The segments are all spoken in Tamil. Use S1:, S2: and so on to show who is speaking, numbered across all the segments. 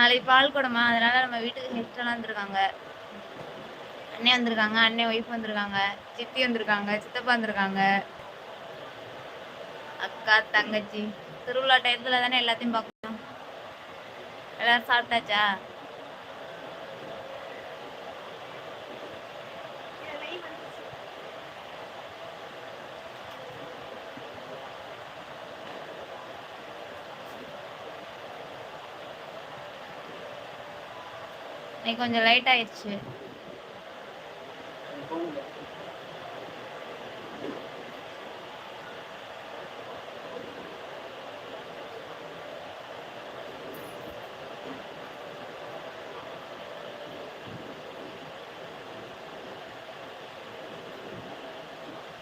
S1: நாளைக்கு பால் குடமா? அதனால நம்ம வீட்டுக்கு கெஸ்ட் வந்திருக்காங்க. அண்ணே வந்திருக்காங்க. அண்ணே ஒய்ஃப் வந்திருக்காங்க. சித்தி வந்திருக்காங்க. சித்தப்பா வந்திருக்காங்க. அக்கா தங்கச்சி. திருவிழா டயத்தில் தானே எல்லாத்தையும் பார்க்கணும். எல்லாரும் சாப்பிட்டாச்சா? இன்னைக்கு கொஞ்சம் லைட் ஆயிடுச்சு.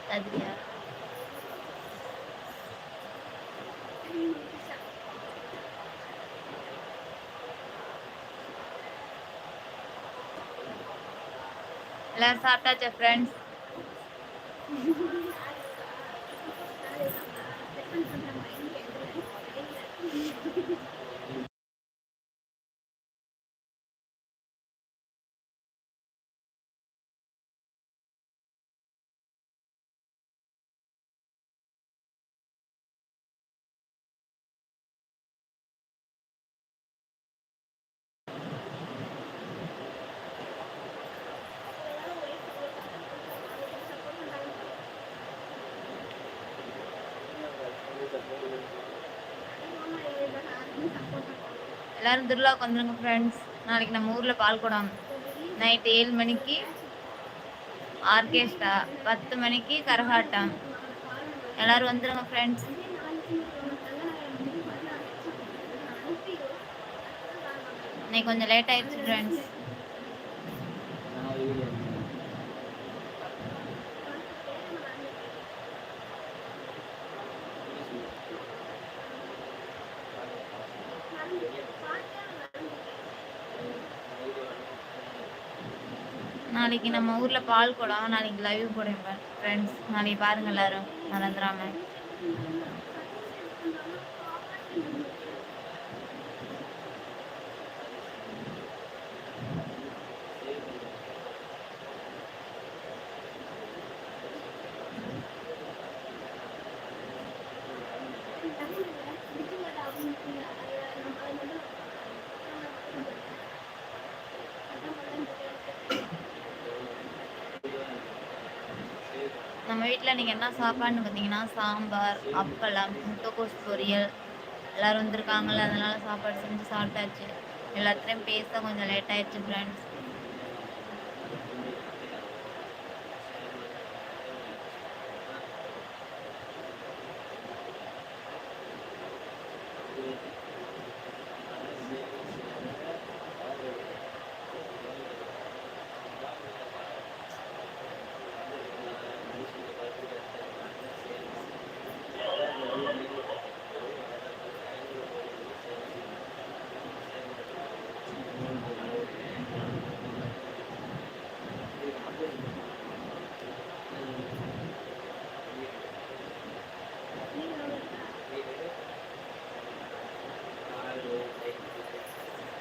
S1: அதுயா எல்லாரும் சாப்பிட்டாச்சா ஃப்ரெண்ட்ஸ் Thank you. எல்லாரும் திருவிழாவுக்கு வந்துடுங்க ஃப்ரெண்ட்ஸ் நாளைக்கு நம்ம ஊரில் பால்குடம். நைட்டு நைட் ஏழு மணிக்கு ஆர்கெஸ்ட்ரா பத்து மணிக்கு கரகாட்டம். எல்லாரும் வந்துடுங்க ஃப்ரெண்ட்ஸ் இன்னைக்கு கொஞ்சம் லேட் ஆயிடுச்சு ஃப்ரெண்ட்ஸ் நாளைக்கு நம்ம ஊர்ல பால் குடம் நாளைக்கு லைவ் போடுவேன் ஃப்ரெண்ட்ஸ் நாளைக்கு பாருங்க எல்லாரும். மறந்துடாம. நம்ம வீட்டில் நீங்கள் என்ன சாப்பாடுன்னு பார்த்தீங்கன்னா சாம்பார் அப்பளம் முட்டைக்கோஸ் பொரியல் எல்லோரும் வந்திருக்காங்கள அதனால் சாப்பாடு செஞ்சு சாப்பிட்டாச்சு எல்லாத்துலேயும் பேச கொஞ்சம் லேட் ஆயிடுச்சு ஃப்ரெண்ட்ஸ் Thank you.